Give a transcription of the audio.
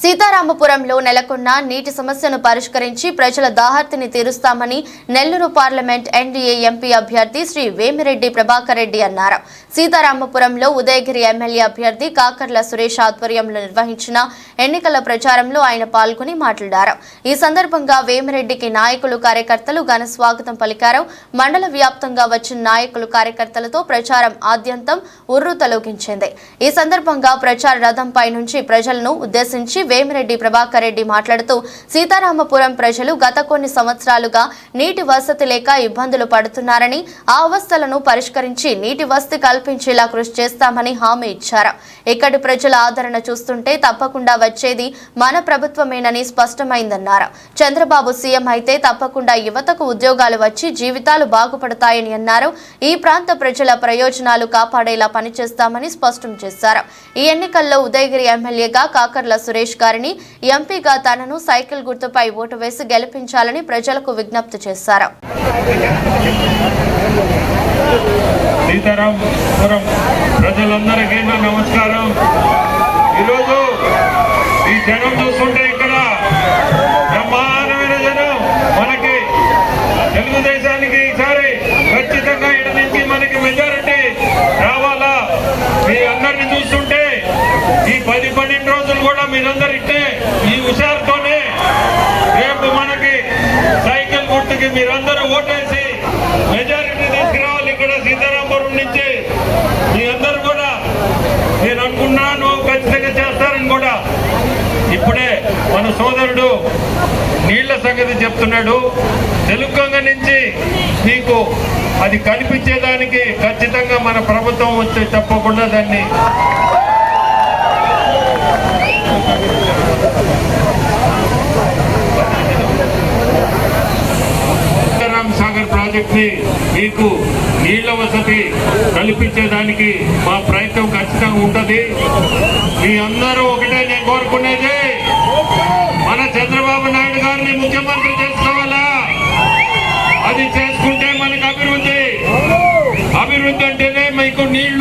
సీతారామపురంలో నెలకొన్న నీటి సమస్యను పరిష్కరించి ప్రజల దాహర్తిని తీరుస్తామని నెల్లూరు పార్లమెంట్ ఎన్డీఏ ఎంపీ అభ్యర్థి శ్రీ వేమిరెడ్డి ప్రభాకర్ రెడ్డి అన్నారు. సీతారామపురంలో ఉదయగిరి ఎమ్మెల్యే అభ్యర్థి కాకర్ల సురేష్ ఆధ్వర్యంలో నిర్వహించిన ఎన్నికల ప్రచారంలో ఆయన పాల్గొని మాట్లాడారు. ఈ సందర్భంగా వేమిరెడ్డికి నాయకులు కార్యకర్తలు ఘన స్వాగతం పలికారు. మండల వ్యాప్తంగా వచ్చిన నాయకులు కార్యకర్తలతో ప్రచారం ఆద్యంతం ఉర్రు తొలగించింది ఈ సందర్భంగా ప్రచార రథంపై నుంచి ప్రజలను ఉద్దేశించి వేమిరెడ్డి ప్రభాకర్ రెడ్డి మాట్లాడుతూ సీతారామపురం ప్రజలు గత కొన్ని సంవత్సరాలుగా నీటి వసతి లేక ఇబ్బందులు పడుతున్నారని ఆ అవస్థలను పరిష్కరించి నీటి వసతి కల్పించేలా కృషి చేస్తామని హామీ ఇచ్చారు. ఇక్కడి ప్రజల ఆదరణ చూస్తుంటే తప్పకుండా వచ్చేది మన ప్రభుత్వమేనని స్పష్టమైందన్నారు. చంద్రబాబు సీఎం అయితే తప్పకుండా యువతకు ఉద్యోగాలు వచ్చి జీవితాలు బాగుపడతాయని అన్నారు. ఈ ప్రాంత ప్రజల ప్రయోజనాలు కాపాడేలా పనిచేస్తామని స్పష్టం చేశారు. ఈ ఎన్నికల్లో ఉదయగిరి ఎమ్మెల్యేగా కాకర్ల సురేష్ గారిని ఎంపీగా తనను సైకిల్ గుర్తుపై ఓటు వేసి గెలిపించాలని ప్రజలకు విజ్ఞప్తి చేశారు. ప్రజలందరికీ నమస్కారం. ఈరోజు ఈ జనం చూస్తుంటే ఇక్కడ బ్రహ్మాండమైన జనం మనకి తెలుగుదేశానికి ఈసారి ఖచ్చితంగా ఇటు నుంచి మనకి మెజారిటీ రావాలా మీ అందరిని చూస్తుంటే ఈ పది పన్నెండు రోజులు కూడా మీరందరికీ ఈ హుషారుతోనే రేపు మనకి సైకిల్ మీరందరూ ఓటేసి మెజారిటీ తీసుకురావాలి ఇక్కడ సీతారాంపురం నుంచి. మీ అందరూ కూడా నేను అనుకున్నాను ఖచ్చితంగా చేస్తారని కూడా. ఇప్పుడే మన సోదరుడు నీళ్ళ సంగతి చెప్తున్నాడు. తెలుగంగ నుంచి మీకు అది కనిపించేదానికి ఖచ్చితంగా మన ప్రభుత్వం వచ్చి తప్పకుండా దాన్ని చెప్పి మీకు నీళ్ళ వసతి కల్పించేదానికి మా ప్రయత్నం ఖచ్చితంగా ఉంటుంది. మీ అందరూ ఒకటే నేను కోరుకునేది మన చంద్రబాబు నాయుడు గారిని ముఖ్యమంత్రి చేసుకోవాలా? అది చేసుకుంటే మనకు అభివృద్ధి. అభివృద్ధి అంటేనే మీకు నీళ్ళు